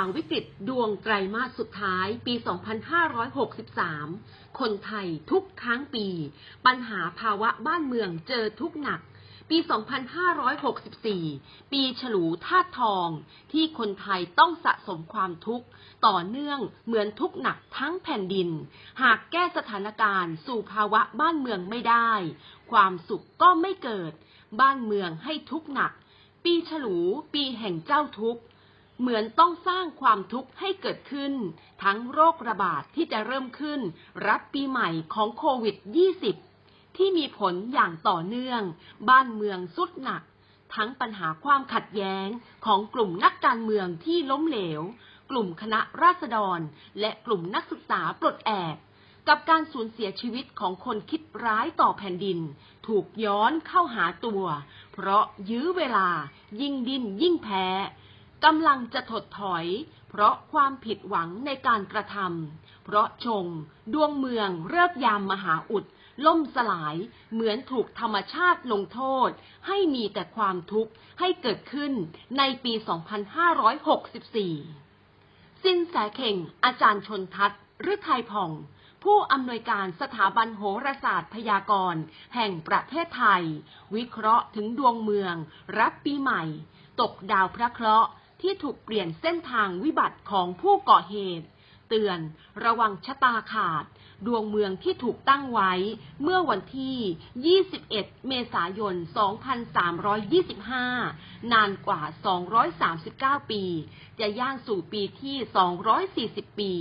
าวิกฤตดวงไตรมาสสุดท้ายปี 2563 คนไทยทุกครั้งปี ปัญหาภาวะบ้านเมืองเจอทุกหนัก ปี 2564 ปีฉลูธาตุทอง ที่คนไทยต้องสะสมความทุกข์ ต่อเนื่องเหมือนทุกหนักทั้งแผ่นดิน หากแก้สถานการณ์สู่ภาวะบ้านเมืองไม่ได้ ความสุขก็ไม่เกิด บ้านเมืองให้ทุกหนัก ปีฉลู ปีแห่งเจ้าทุกข์ เหมือนต้องสร้างความทุกข์ให้เกิดขึ้น ทั้งโรคระบาดที่จะเริ่มขึ้น รับปีใหม่ของโควิด 20 ที่มีผลอย่างต่อเนื่อง บ้านเมืองสุดหนัก ทั้งปัญหาความขัดแย้งของกลุ่มนักการเมืองที่ล้มเหลว กลุ่มคณะราษฎร และกลุ่มนักศึกษาปลดแอกกับการสูญเสียชีวิตของคนคิดร้ายต่อแผ่นดิน ถูกย้อนเข้าหาตัว เพราะยื้อเวลายิ่งดิ้นยิ่งแพ้ กำลังจะถดถอย เพราะความผิดหวังในการกระทำ เพราะชง ดวงเมืองเลิกยามมหาอุด ล่มสลาย เหมือนถูกธรรมชาติลงโทษ ให้มีแต่ความทุกข์ให้เกิดขึ้นในปี 2564 สินแสเข่ง อาจารย์ชนทัศน์ฤทัยผ่อง ผู้อำนวยการสถาบันโหราศาสตร์พยากรณ์แห่งประเทศไทย วิเคราะห์ถึงดวงเมือง รับปีใหม่ ตกดาวพระเคราะห์ ที่ถูกเปลี่ยนเส้นทางวิบัติของผู้ก่อเหตุ เตือนระวังชะตาขาด ดวงเมืองที่ถูกตั้งไว้ เมื่อวันที่ 21 เมษายน 2325 นานกว่า 239 ปี จะย่างสู่ปีที่ 240 ปี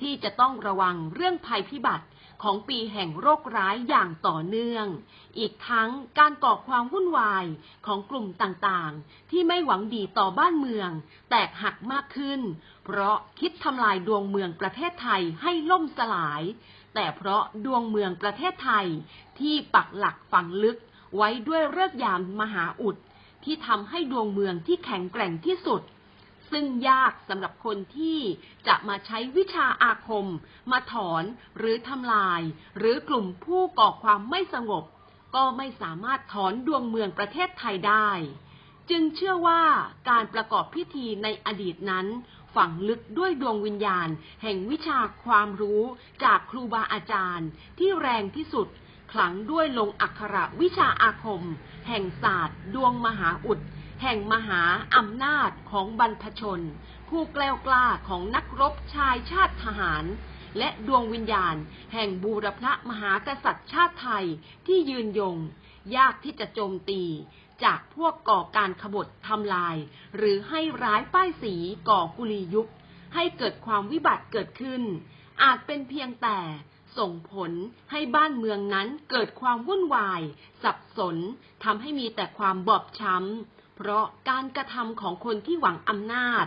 ที่จะต้องระวังเรื่องภัยพิบัติ ของปีแห่งโรคร้ายอย่างต่อเนื่อง อีกทั้งการก่อความวุ่นวายของกลุ่มต่างๆ ที่ไม่หวังดีต่อบ้านเมือง แตกหักมากขึ้น เพราะคิดทำลายดวงเมืองประเทศไทยให้ล่มสลาย แต่เพราะดวงเมืองประเทศไทยที่ปักหลักฝังลึกไว้ด้วยเลิกยามมหาอุดที่ทำให้ดวงเมืองที่แข็งแกร่งที่สุด ซึ่งยากสำหรับคนที่จะมาใช้วิชาอาคม มาถอนหรือทำลาย หรือกลุ่มผู้ก่อความไม่สงบ ก็ไม่สามารถถอนดวงเมืองประเทศไทยได้ จึงเชื่อว่าการประกอบพิธีในอดีตนั้น ฝังลึกด้วยดวงวิญญาณ แห่งวิชาความรู้จากครูบาอาจารย์ ที่แรงที่สุดขลังด้วยลงอักขระวิชาอาคม แห่งศาสตร์ ดวงมหาอุด แห่งมหาอำนาจของบรรพชน ผู้แกล้วกล้าของนักรบชายชาติทหาร และดวงวิญญาณ แห่งบูรพมหากษัตริย์ชาติไทยที่ยืนยง ยากที่จะโจมตี จากพวกก่อการขบฏทำลาย หรือให้ร้ายป้ายสีก่อกุลียุค ให้เกิดความวิบัติเกิดขึ้น อาจเป็นเพียงแต่ส่งผลให้บ้านเมืองนั้นเกิดความวุ่นวาย สับสนทำให้มีแต่ความบอบช้ำ เพราะการกระทำของคนที่หวังอำนาจ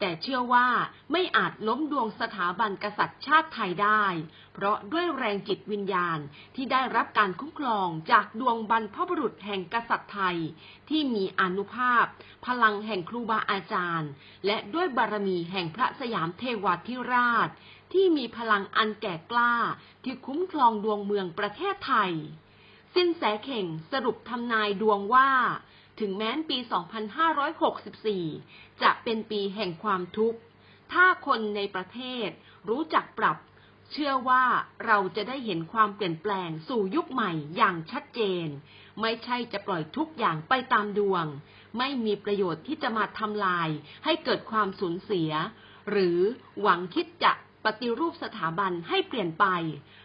แต่เชื่อว่าไม่อาจล้มดวงสถาบันกษัตริย์ชาติไทยได้ เพราะด้วยแรงจิตวิญญาณที่ได้รับการคุ้มครองจากดวงบรรพบุรุษแห่งกษัตริย์ไทย ที่มีอนุภาพ พลังแห่งครูบาอาจารย์ และด้วยบารมีแห่งพระสยามเทวาธิราช ที่มีพลังอันแก่กล้าที่คุ้มครองดวงเมืองประเทศไทยสินแสเข่งสรุปทำนายดวงว่า ถึงแม้นปี 2564 จะเป็นปีแห่งความทุกข์ ถ้าคนในประเทศรู้จักปรับ เชื่อว่าเราจะได้เห็นความเปลี่ยนแปลงสู่ยุคใหม่อย่างชัดเจน ไม่ใช่จะปล่อยทุกอย่างไปตามดวง ไม่มีประโยชน์ที่จะมาทำลายให้เกิดความสูญเสีย หรือหวังคิดจะ ปฏิรูปสถาบันให้เปลี่ยนไป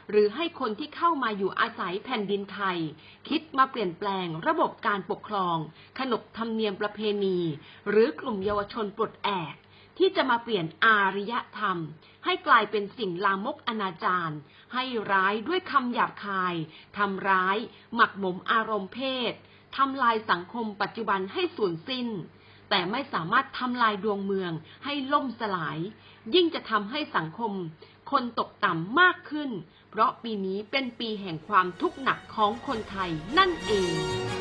หรือให้คนที่เข้ามาอยู่อาศัยแผ่นดินไทย คิดมาเปลี่ยนแปลงระบบการปกครอง ขนบธรรมเนียมประเพณี หรือกลุ่มเยาวชนปลดแอกที่จะมาเปลี่ยนอารยธรรม ให้กลายเป็นสิ่งลามกอนาจารให้ร้ายด้วยคำหยาบคายทำร้าย หมักหมมอารมณ์เพศทำลายสังคมปัจจุบันให้สูญสิ้น แต่ไม่สามารถทำลายดวงเมืองให้ล่มสลาย ยิ่งจะทำให้สังคม คนตกต่ำมากขึ้น เพราะปีนี้เป็นปีแห่งความทุกข์หนักของคนไทยนั่นเอง